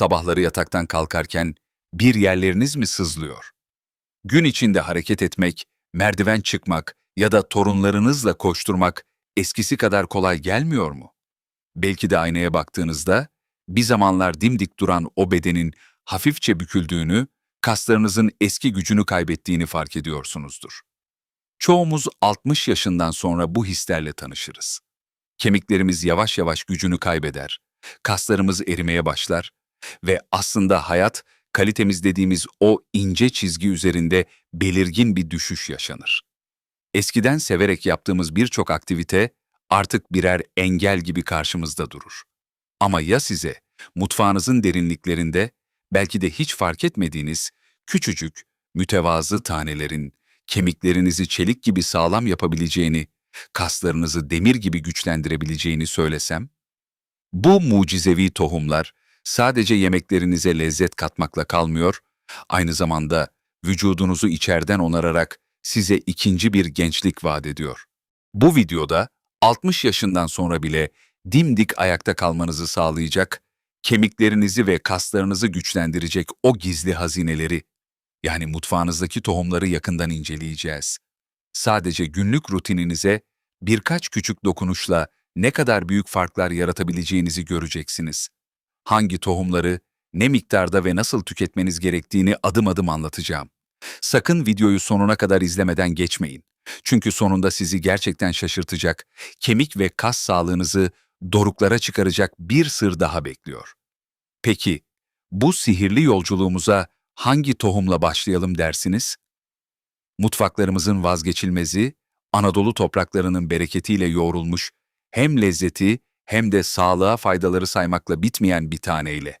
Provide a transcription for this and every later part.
Sabahları yataktan kalkarken bir yerleriniz mi sızlıyor? Gün içinde hareket etmek, merdiven çıkmak ya da torunlarınızla koşturmak eskisi kadar kolay gelmiyor mu? Belki de aynaya baktığınızda bir zamanlar dimdik duran o bedenin hafifçe büküldüğünü, kaslarınızın eski gücünü kaybettiğini fark ediyorsunuzdur. Çoğumuz 60 yaşından sonra bu hislerle tanışırız. Kemiklerimiz yavaş yavaş gücünü kaybeder, kaslarımız erimeye başlar ve aslında hayat kalitemiz dediğimiz o ince çizgi üzerinde belirgin bir düşüş yaşanır. Eskiden severek yaptığımız birçok aktivite artık birer engel gibi karşımızda durur. Ama ya size mutfağınızın derinliklerinde belki de hiç fark etmediğiniz küçücük, mütevazı tanelerin kemiklerinizi çelik gibi sağlam yapabileceğini, kaslarınızı demir gibi güçlendirebileceğini söylesem? Bu mucizevi tohumlar sadece yemeklerinize lezzet katmakla kalmıyor, aynı zamanda vücudunuzu içerden onararak size ikinci bir gençlik vaat ediyor. Bu videoda 60 yaşından sonra bile dimdik ayakta kalmanızı sağlayacak, kemiklerinizi ve kaslarınızı güçlendirecek o gizli hazineleri, yani mutfağınızdaki tohumları yakından inceleyeceğiz. Sadece günlük rutininize birkaç küçük dokunuşla ne kadar büyük farklar yaratabileceğinizi göreceksiniz. Hangi tohumları, ne miktarda ve nasıl tüketmeniz gerektiğini adım adım anlatacağım. Sakın videoyu sonuna kadar izlemeden geçmeyin. Çünkü sonunda sizi gerçekten şaşırtacak, kemik ve kas sağlığınızı doruklara çıkaracak bir sır daha bekliyor. Peki, bu sihirli yolculuğumuza hangi tohumla başlayalım dersiniz? Mutfaklarımızın vazgeçilmezi, Anadolu topraklarının bereketiyle yoğrulmuş, hem lezzeti hem de sağlığa faydaları saymakla bitmeyen bir taneyle.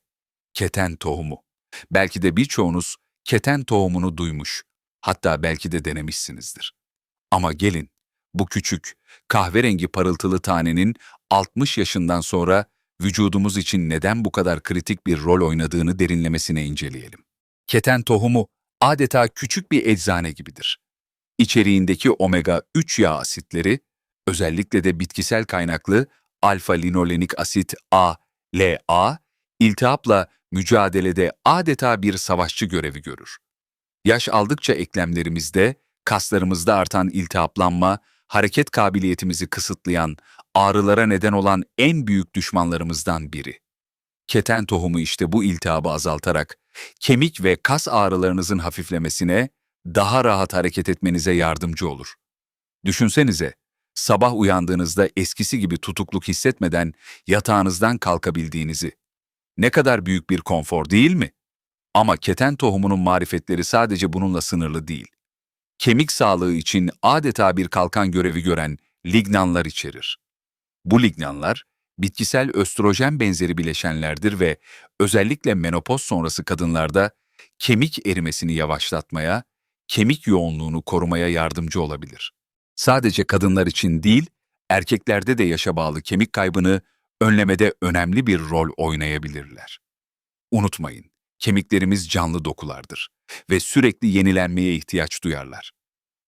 Keten tohumu. Belki de birçoğunuz keten tohumunu duymuş, hatta belki de denemişsinizdir. Ama gelin, bu küçük, kahverengi parıltılı tanenin 60 yaşından sonra vücudumuz için neden bu kadar kritik bir rol oynadığını derinlemesine inceleyelim. Keten tohumu adeta küçük bir eczane gibidir. İçeriğindeki omega-3 yağ asitleri, özellikle de bitkisel kaynaklı alfa-linolenik asit A, LA, iltihapla mücadelede adeta bir savaşçı görevi görür. Yaş aldıkça eklemlerimizde, kaslarımızda artan iltihaplanma, hareket kabiliyetimizi kısıtlayan, ağrılara neden olan en büyük düşmanlarımızdan biri. Keten tohumu işte bu iltihabı azaltarak kemik ve kas ağrılarınızın hafiflemesine, daha rahat hareket etmenize yardımcı olur. Düşünsenize, sabah uyandığınızda eskisi gibi tutukluk hissetmeden yatağınızdan kalkabildiğinizi. Ne kadar büyük bir konfor değil mi? Ama keten tohumunun marifetleri sadece bununla sınırlı değil. Kemik sağlığı için adeta bir kalkan görevi gören lignanlar içerir. Bu lignanlar, bitkisel östrojen benzeri bileşenlerdir ve özellikle menopoz sonrası kadınlarda kemik erimesini yavaşlatmaya, kemik yoğunluğunu korumaya yardımcı olabilir. Sadece kadınlar için değil, erkeklerde de yaşa bağlı kemik kaybını önlemede önemli bir rol oynayabilirler. Unutmayın, kemiklerimiz canlı dokulardır ve sürekli yenilenmeye ihtiyaç duyarlar.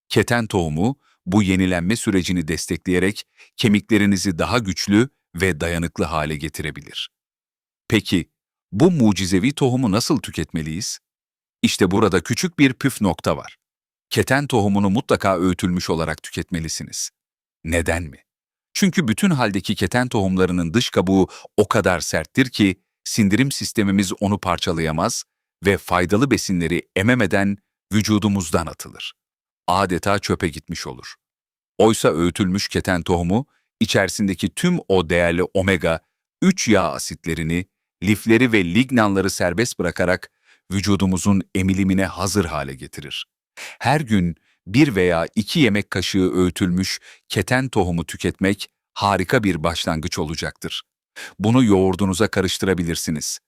Keten tohumu bu yenilenme sürecini destekleyerek kemiklerinizi daha güçlü ve dayanıklı hale getirebilir. Peki, bu mucizevi tohumu nasıl tüketmeliyiz? İşte burada küçük bir püf nokta var. Keten tohumunu mutlaka öğütülmüş olarak tüketmelisiniz. Neden mi? Çünkü bütün haldeki keten tohumlarının dış kabuğu o kadar serttir ki sindirim sistemimiz onu parçalayamaz ve faydalı besinleri ememeden vücudumuzdan atılır. Adeta çöpe gitmiş olur. Oysa öğütülmüş keten tohumu içerisindeki tüm o değerli omega 3 yağ asitlerini, lifleri ve lignanları serbest bırakarak vücudumuzun emilimine hazır hale getirir. Her gün bir veya iki yemek kaşığı öğütülmüş keten tohumu tüketmek harika bir başlangıç olacaktır. Bunu yoğurdunuza karıştırabilirsiniz.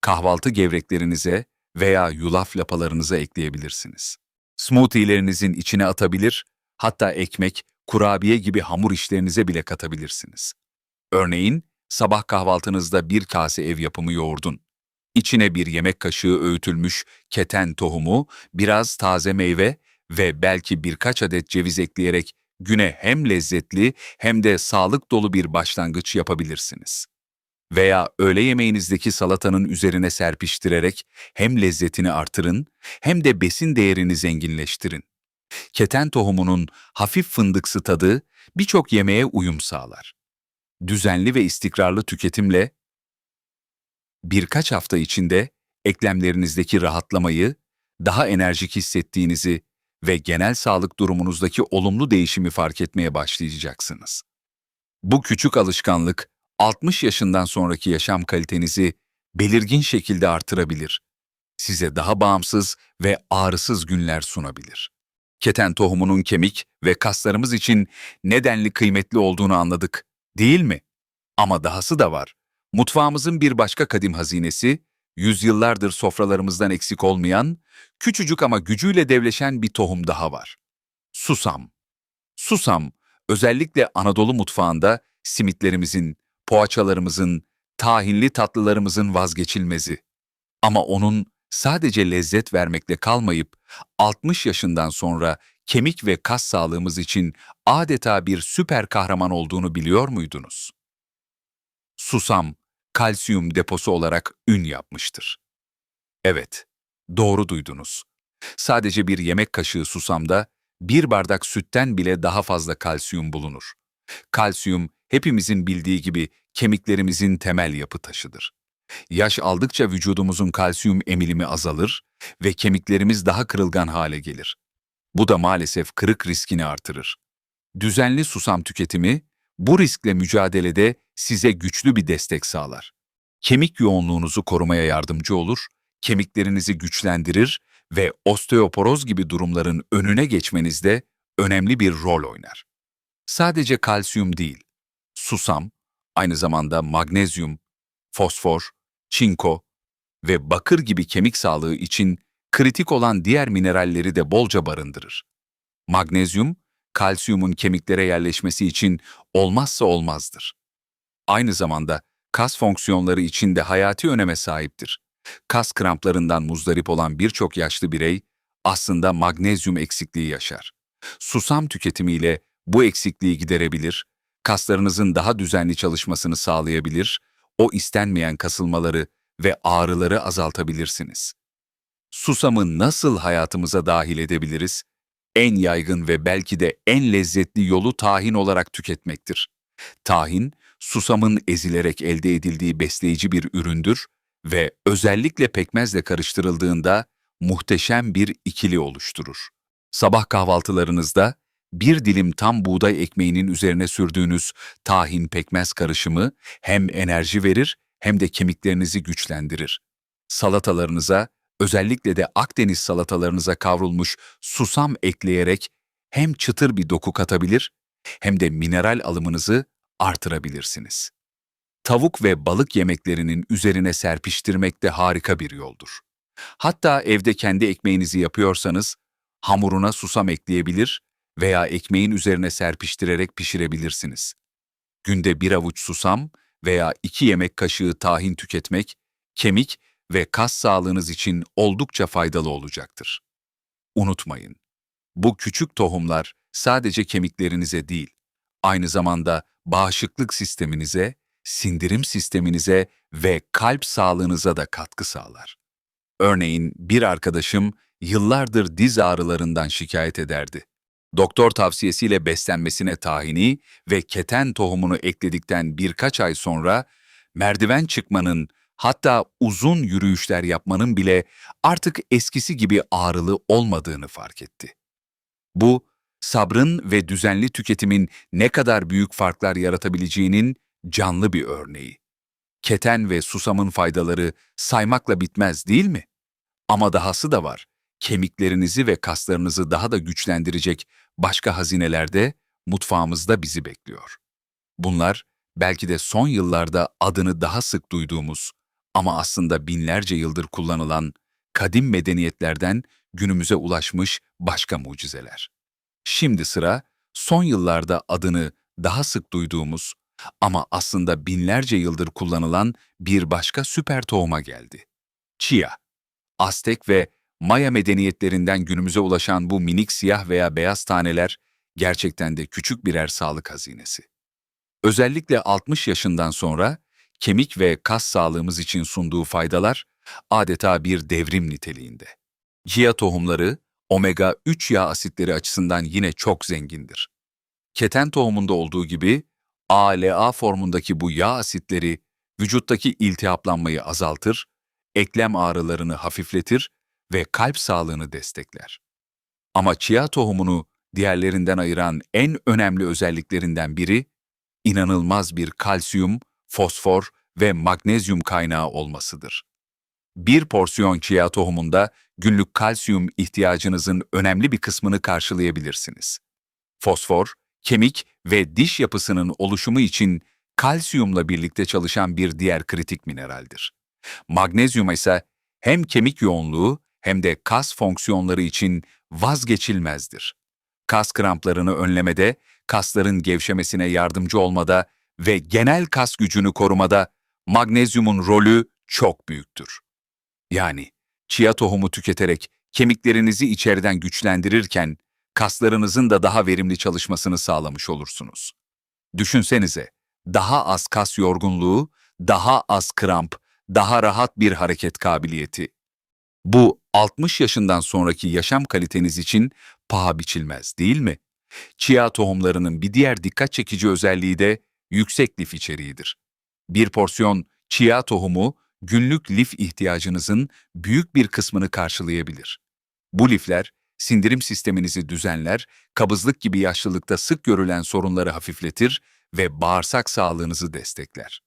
Kahvaltı gevreklerinize veya yulaf lapalarınıza ekleyebilirsiniz. Smoothie'lerinizin içine atabilir, hatta ekmek, kurabiye gibi hamur işlerinize bile katabilirsiniz. Örneğin, sabah kahvaltınızda bir kase ev yapımı yoğurdun. İçine bir yemek kaşığı öğütülmüş keten tohumu, biraz taze meyve ve belki birkaç adet ceviz ekleyerek güne hem lezzetli hem de sağlık dolu bir başlangıç yapabilirsiniz. veya öğle yemeğinizdeki salatanın üzerine serpiştirerek hem lezzetini artırın hem de besin değerini zenginleştirin. Keten tohumunun hafif fındıksı tadı birçok yemeğe uyum sağlar. Düzenli ve istikrarlı tüketimle birkaç hafta içinde eklemlerinizdeki rahatlamayı, daha enerjik hissettiğinizi ve genel sağlık durumunuzdaki olumlu değişimi fark etmeye başlayacaksınız. Bu küçük alışkanlık 60 yaşından sonraki yaşam kalitenizi belirgin şekilde artırabilir. Size daha bağımsız ve ağrısız günler sunabilir. Keten tohumunun kemik ve kaslarımız için nedenli kıymetli olduğunu anladık, değil mi? Ama dahası da var. Mutfağımızın bir başka kadim hazinesi, yüzyıllardır sofralarımızdan eksik olmayan, küçücük ama gücüyle devleşen bir tohum daha var. Susam. Susam, özellikle Anadolu mutfağında simitlerimizin, poğaçalarımızın, tahinli tatlılarımızın vazgeçilmezi. Ama onun sadece lezzet vermekle kalmayıp 60 yaşından sonra kemik ve kas sağlığımız için adeta bir süper kahraman olduğunu biliyor muydunuz? Susam, kalsiyum deposu olarak ün yapmıştır. Evet, doğru duydunuz. Sadece bir yemek kaşığı susamda bir bardak sütten bile daha fazla kalsiyum bulunur. Kalsiyum hepimizin bildiği gibi kemiklerimizin temel yapı taşıdır. Yaş aldıkça vücudumuzun kalsiyum emilimi azalır ve kemiklerimiz daha kırılgan hale gelir. Bu da maalesef kırık riskini artırır. Düzenli susam tüketimi bu riskle mücadelede size güçlü bir destek sağlar. Kemik yoğunluğunuzu korumaya yardımcı olur, kemiklerinizi güçlendirir ve osteoporoz gibi durumların önüne geçmenizde önemli bir rol oynar. Sadece kalsiyum değil, susam, aynı zamanda magnezyum, fosfor, çinko ve bakır gibi kemik sağlığı için kritik olan diğer mineralleri de bolca barındırır. Magnezyum, kalsiyumun kemiklere yerleşmesi için olmazsa olmazdır. Aynı zamanda kas fonksiyonları için de hayati öneme sahiptir. Kas kramplarından muzdarip olan birçok yaşlı birey aslında magnezyum eksikliği yaşar. Susam tüketimiyle bu eksikliği giderebilir, kaslarınızın daha düzenli çalışmasını sağlayabilir, o istenmeyen kasılmaları ve ağrıları azaltabilirsiniz. Susamı nasıl hayatımıza dahil edebiliriz? En yaygın ve belki de en lezzetli yolu tahin olarak tüketmektir. Tahin, susamın ezilerek elde edildiği besleyici bir üründür ve özellikle pekmezle karıştırıldığında muhteşem bir ikili oluşturur. Sabah kahvaltılarınızda bir dilim tam buğday ekmeğinin üzerine sürdüğünüz tahin pekmez karışımı hem enerji verir hem de kemiklerinizi güçlendirir. Salatalarınıza, özellikle de Akdeniz salatalarınıza kavrulmuş susam ekleyerek hem çıtır bir doku katabilir hem de mineral alımınızı artırabilirsiniz. Tavuk ve balık yemeklerinin üzerine serpiştirmek de harika bir yoldur. Hatta evde kendi ekmeğinizi yapıyorsanız hamuruna susam ekleyebilir veya ekmeğin üzerine serpiştirerek pişirebilirsiniz. Günde bir avuç susam veya iki yemek kaşığı tahin tüketmek, kemik ve kas sağlığınız için oldukça faydalı olacaktır. Unutmayın, bu küçük tohumlar sadece kemiklerinize değil, aynı zamanda bağışıklık sisteminize, sindirim sisteminize ve kalp sağlığınıza da katkı sağlar. Örneğin bir arkadaşım yıllardır diz ağrılarından şikayet ederdi. Doktor tavsiyesiyle beslenmesine tahini ve keten tohumunu ekledikten birkaç ay sonra merdiven çıkmanın hatta uzun yürüyüşler yapmanın bile artık eskisi gibi ağrılı olmadığını fark etti. Bu, sabrın ve düzenli tüketimin ne kadar büyük farklar yaratabileceğinin canlı bir örneği. Keten ve susamın faydaları saymakla bitmez değil mi? Ama dahası da var. Kemiklerinizi ve kaslarınızı daha da güçlendirecek başka hazinelerde mutfağımızda bizi bekliyor. Bunlar belki de son yıllarda adını daha sık duyduğumuz ama aslında binlerce yıldır kullanılan kadim medeniyetlerden günümüze ulaşmış başka mucizeler. Şimdi sıra son yıllarda adını daha sık duyduğumuz ama aslında binlerce yıldır kullanılan bir başka süper tohuma geldi. Chia. Aztek ve Maya medeniyetlerinden günümüze ulaşan bu minik siyah veya beyaz taneler gerçekten de küçük birer sağlık hazinesi. Özellikle 60 yaşından sonra kemik ve kas sağlığımız için sunduğu faydalar adeta bir devrim niteliğinde. Chia tohumları omega 3 yağ asitleri açısından yine çok zengindir. Keten tohumunda olduğu gibi ALA formundaki bu yağ asitleri vücuttaki iltihaplanmayı azaltır, eklem ağrılarını hafifletir ve kalp sağlığını destekler. Ama chia tohumunu diğerlerinden ayıran en önemli özelliklerinden biri, inanılmaz bir kalsiyum, fosfor ve magnezyum kaynağı olmasıdır. Bir porsiyon chia tohumunda günlük kalsiyum ihtiyacınızın önemli bir kısmını karşılayabilirsiniz. Fosfor, kemik ve diş yapısının oluşumu için kalsiyumla birlikte çalışan bir diğer kritik mineraldir. Magnezyum ise hem kemik yoğunluğu hem de kas fonksiyonları için vazgeçilmezdir. Kas kramplarını önlemede, kasların gevşemesine yardımcı olmada ve genel kas gücünü korumada magnezyumun rolü çok büyüktür. Yani chia tohumu tüketerek kemiklerinizi içeriden güçlendirirken kaslarınızın da daha verimli çalışmasını sağlamış olursunuz. Düşünsenize, daha az kas yorgunluğu, daha az kramp, daha rahat bir hareket kabiliyeti. Bu 60 yaşından sonraki yaşam kaliteniz için paha biçilmez değil mi? Chia tohumlarının bir diğer dikkat çekici özelliği de yüksek lif içeriğidir. Bir porsiyon chia tohumu günlük lif ihtiyacınızın büyük bir kısmını karşılayabilir. Bu lifler sindirim sisteminizi düzenler, kabızlık gibi yaşlılıkta sık görülen sorunları hafifletir ve bağırsak sağlığınızı destekler.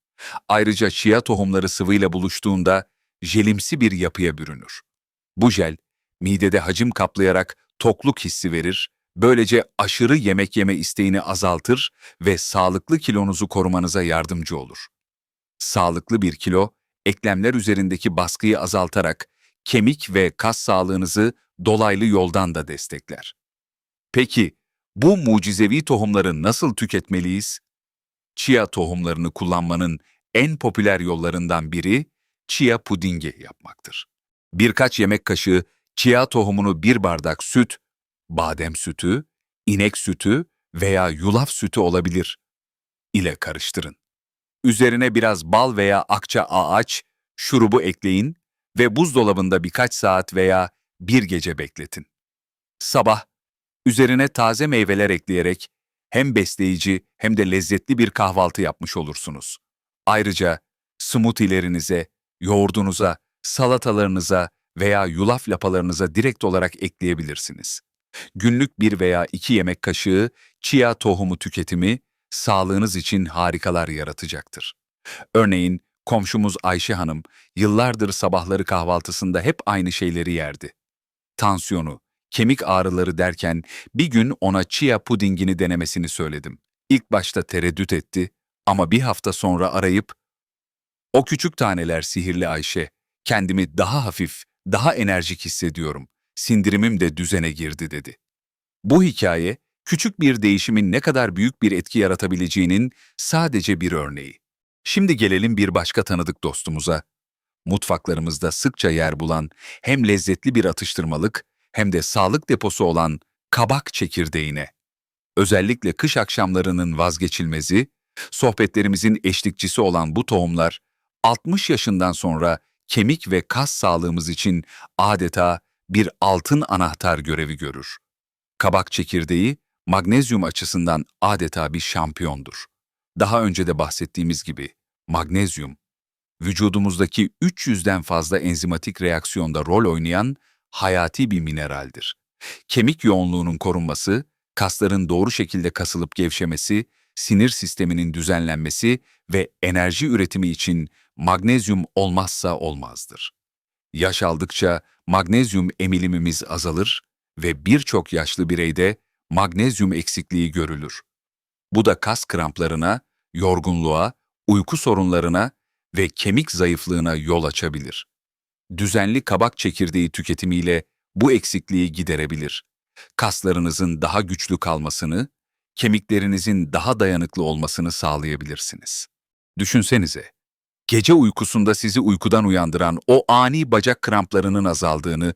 Ayrıca chia tohumları sıvıyla buluştuğunda jelimsi bir yapıya bürünür. Bu jel, midede hacim kaplayarak tokluk hissi verir, böylece aşırı yemek yeme isteğini azaltır ve sağlıklı kilonuzu korumanıza yardımcı olur. Sağlıklı bir kilo, eklemler üzerindeki baskıyı azaltarak kemik ve kas sağlığınızı dolaylı yoldan da destekler. Peki, bu mucizevi tohumları nasıl tüketmeliyiz? Chia tohumlarını kullanmanın en popüler yollarından biri chia pudingi yapmaktır. Birkaç yemek kaşığı chia tohumunu bir bardak süt, badem sütü, inek sütü veya yulaf sütü olabilir ile karıştırın. Üzerine biraz bal veya akça ağaç, şurubu ekleyin ve buzdolabında birkaç saat veya bir gece bekletin. Sabah, üzerine taze meyveler ekleyerek hem besleyici hem de lezzetli bir kahvaltı yapmış olursunuz. Ayrıca smoothie'lerinize, yoğurdunuza, salatalarınıza veya yulaf lapalarınıza direkt olarak ekleyebilirsiniz. Günlük bir veya iki yemek kaşığı chia tohumu tüketimi sağlığınız için harikalar yaratacaktır. Örneğin komşumuz Ayşe Hanım yıllardır sabahları kahvaltısında hep aynı şeyleri yerdi. Tansiyonu, kemik ağrıları derken bir gün ona chia pudingini denemesini söyledim. İlk başta tereddüt etti ama bir hafta sonra arayıp ''O küçük taneler sihirli Ayşe, kendimi daha hafif, daha enerjik hissediyorum, sindirimim de düzene girdi.'' dedi. Bu hikaye, küçük bir değişimin ne kadar büyük bir etki yaratabileceğinin sadece bir örneği. Şimdi gelelim bir başka tanıdık dostumuza. Mutfaklarımızda sıkça yer bulan hem lezzetli bir atıştırmalık hem de sağlık deposu olan kabak çekirdeğine. Özellikle kış akşamlarının vazgeçilmezi, sohbetlerimizin eşlikçisi olan bu tohumlar 60 yaşından sonra kemik ve kas sağlığımız için adeta bir altın anahtar görevi görür. Kabak çekirdeği magnezyum açısından adeta bir şampiyondur. Daha önce de bahsettiğimiz gibi magnezyum, vücudumuzdaki 300'den fazla enzimatik reaksiyonda rol oynayan hayati bir mineraldir. Kemik yoğunluğunun korunması, kasların doğru şekilde kasılıp gevşemesi, sinir sisteminin düzenlenmesi ve enerji üretimi için magnezyum olmazsa olmazdır. Yaş aldıkça magnezyum emilimimiz azalır ve birçok yaşlı bireyde magnezyum eksikliği görülür. Bu da kas kramplarına, yorgunluğa, uyku sorunlarına ve kemik zayıflığına yol açabilir. Düzenli kabak çekirdeği tüketimiyle bu eksikliği giderebilir. Kaslarınızın daha güçlü kalmasını, kemiklerinizin daha dayanıklı olmasını sağlayabilirsiniz. Düşünsenize, gece uykusunda sizi uykudan uyandıran o ani bacak kramplarının azaldığını,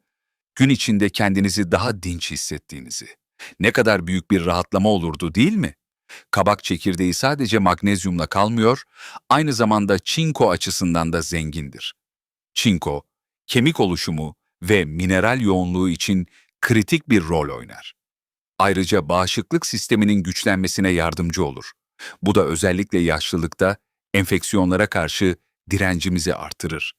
gün içinde kendinizi daha dinç hissettiğinizi. Ne kadar büyük bir rahatlama olurdu değil mi? Kabak çekirdeği sadece magnezyumla kalmıyor, aynı zamanda çinko açısından da zengindir. Çinko, kemik oluşumu ve mineral yoğunluğu için kritik bir rol oynar. Ayrıca bağışıklık sisteminin güçlenmesine yardımcı olur. Bu da özellikle yaşlılıkta enfeksiyonlara karşı direncimizi artırır.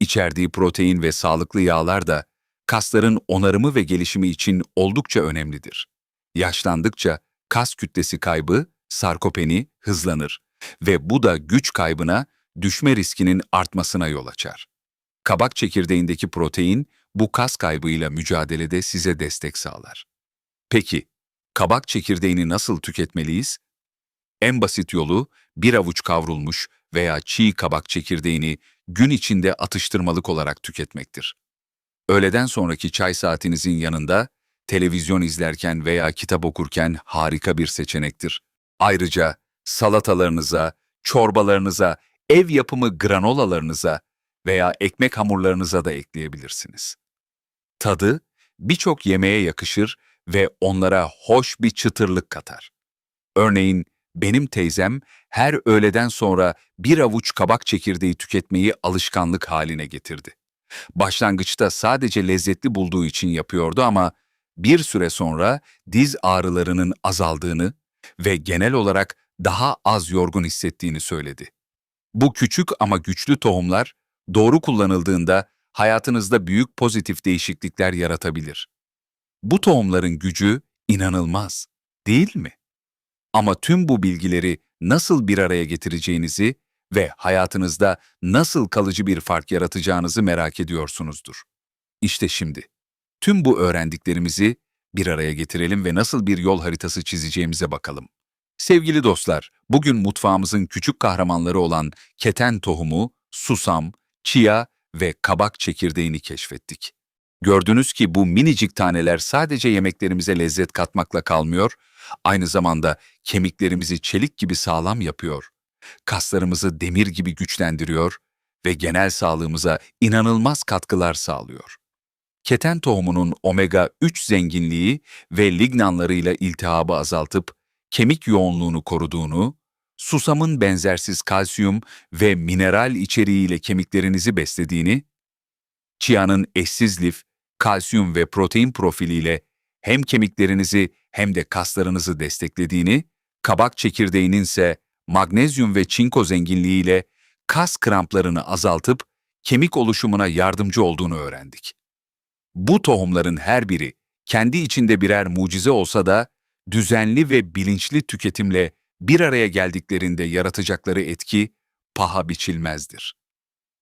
İçerdiği protein ve sağlıklı yağlar da kasların onarımı ve gelişimi için oldukça önemlidir. Yaşlandıkça kas kütlesi kaybı, sarkopeni hızlanır ve bu da güç kaybına, düşme riskinin artmasına yol açar. Kabak çekirdeğindeki protein bu kas kaybıyla mücadelede size destek sağlar. Peki, kabak çekirdeğini nasıl tüketmeliyiz? En basit yolu bir avuç kavrulmuş veya çiğ kabak çekirdeğini gün içinde atıştırmalık olarak tüketmektir. Öğleden sonraki çay saatinizin yanında televizyon izlerken veya kitap okurken harika bir seçenektir. Ayrıca salatalarınıza, çorbalarınıza, ev yapımı granolalarınıza veya ekmek hamurlarınıza da ekleyebilirsiniz. Tadı birçok yemeğe yakışır ve onlara hoş bir çıtırlık katar. Örneğin benim teyzem her öğleden sonra bir avuç kabak çekirdeği tüketmeyi alışkanlık haline getirdi. Başlangıçta sadece lezzetli bulduğu için yapıyordu ama bir süre sonra diz ağrılarının azaldığını ve genel olarak daha az yorgun hissettiğini söyledi. Bu küçük ama güçlü tohumlar doğru kullanıldığında hayatınızda büyük pozitif değişiklikler yaratabilir. Bu tohumların gücü inanılmaz, değil mi? Ama tüm bu bilgileri nasıl bir araya getireceğinizi ve hayatınızda nasıl kalıcı bir fark yaratacağınızı merak ediyorsunuzdur. İşte şimdi tüm bu öğrendiklerimizi bir araya getirelim ve nasıl bir yol haritası çizeceğimize bakalım. Sevgili dostlar, bugün mutfağımızın küçük kahramanları olan keten tohumu, susam, chia ve kabak çekirdeğini keşfettik. Gördünüz ki bu minicik taneler sadece yemeklerimize lezzet katmakla kalmıyor, aynı zamanda kemiklerimizi çelik gibi sağlam yapıyor, kaslarımızı demir gibi güçlendiriyor ve genel sağlığımıza inanılmaz katkılar sağlıyor. Keten tohumunun omega-3 zenginliği ve lignanlarıyla iltihabı azaltıp kemik yoğunluğunu koruduğunu, susamın benzersiz kalsiyum ve mineral içeriğiyle kemiklerinizi beslediğini, Chia'nın eşsiz lif, kalsiyum ve protein profiliyle hem kemiklerinizi hem de kaslarınızı desteklediğini, kabak çekirdeğinin ise magnezyum ve çinko zenginliğiyle kas kramplarını azaltıp kemik oluşumuna yardımcı olduğunu öğrendik. Bu tohumların her biri kendi içinde birer mucize olsa da düzenli ve bilinçli tüketimle bir araya geldiklerinde yaratacakları etki paha biçilmezdir.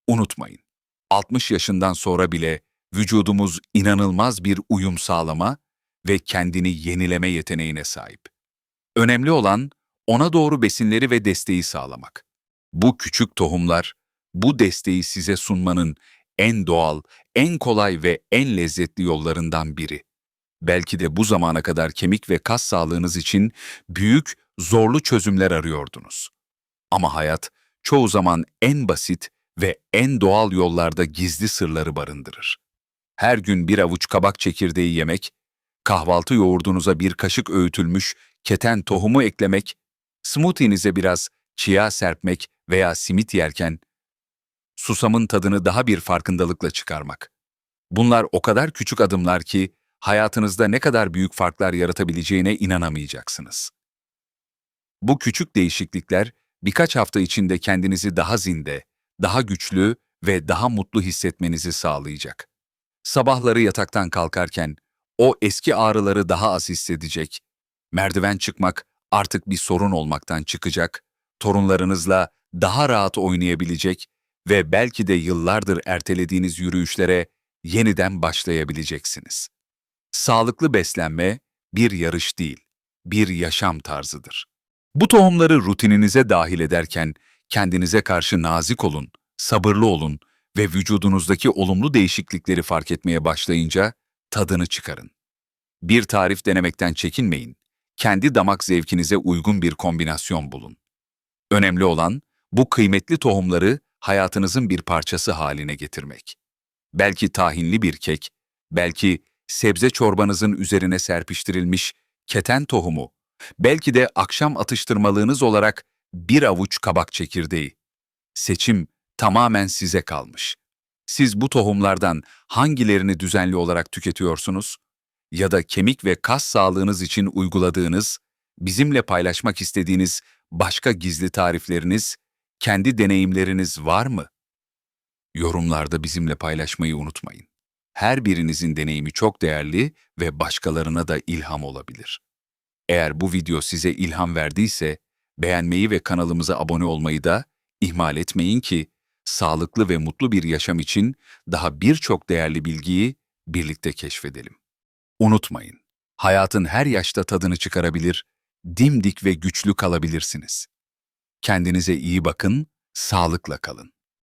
Unutmayın, 60 yaşından sonra bile vücudumuz inanılmaz bir uyum sağlama ve kendini yenileme yeteneğine sahip. Önemli olan ona doğru besinleri ve desteği sağlamak. Bu küçük tohumlar, bu desteği size sunmanın en doğal, en kolay ve en lezzetli yollarından biri. Belki de bu zamana kadar kemik ve kas sağlığınız için büyük, zorlu çözümler arıyordunuz. Ama hayat çoğu zaman en basit ve en doğal yollarda gizli sırları barındırır. Her gün bir avuç kabak çekirdeği yemek, kahvaltı yoğurdunuza bir kaşık öğütülmüş keten tohumu eklemek, smoothie'nize biraz chia serpmek veya simit yerken susamın tadını daha bir farkındalıkla çıkarmak. Bunlar o kadar küçük adımlar ki hayatınızda ne kadar büyük farklar yaratabileceğine inanamayacaksınız. Bu küçük değişiklikler birkaç hafta içinde kendinizi daha zinde, daha güçlü ve daha mutlu hissetmenizi sağlayacak. Sabahları yataktan kalkarken o eski ağrıları daha az hissedecek, merdiven çıkmak artık bir sorun olmaktan çıkacak, torunlarınızla daha rahat oynayabilecek ve belki de yıllardır ertelediğiniz yürüyüşlere yeniden başlayabileceksiniz. Sağlıklı beslenme bir yarış değil, bir yaşam tarzıdır. Bu tohumları rutininize dahil ederken kendinize karşı nazik olun, sabırlı olun ve vücudunuzdaki olumlu değişiklikleri fark etmeye başlayınca tadını çıkarın. Bir tarif denemekten çekinmeyin. Kendi damak zevkinize uygun bir kombinasyon bulun. Önemli olan bu kıymetli tohumları hayatınızın bir parçası haline getirmek. Belki tahinli bir kek, belki sebze çorbanızın üzerine serpiştirilmiş keten tohumu Belki de akşam atıştırmalığınız olarak bir avuç kabak çekirdeği. Seçim tamamen size kalmış. Siz bu tohumlardan hangilerini düzenli olarak tüketiyorsunuz? Ya da kemik ve kas sağlığınız için uyguladığınız, bizimle paylaşmak istediğiniz başka gizli tarifleriniz, kendi deneyimleriniz var mı? Yorumlarda bizimle paylaşmayı unutmayın. Her birinizin deneyimi çok değerli ve başkalarına da ilham olabilir. Eğer bu video size ilham verdiyse, beğenmeyi ve kanalımıza abone olmayı da ihmal etmeyin ki sağlıklı ve mutlu bir yaşam için daha birçok değerli bilgiyi birlikte keşfedelim. Unutmayın, hayatın her yaşta tadını çıkarabilir, dimdik ve güçlü kalabilirsiniz. Kendinize iyi bakın, sağlıkla kalın.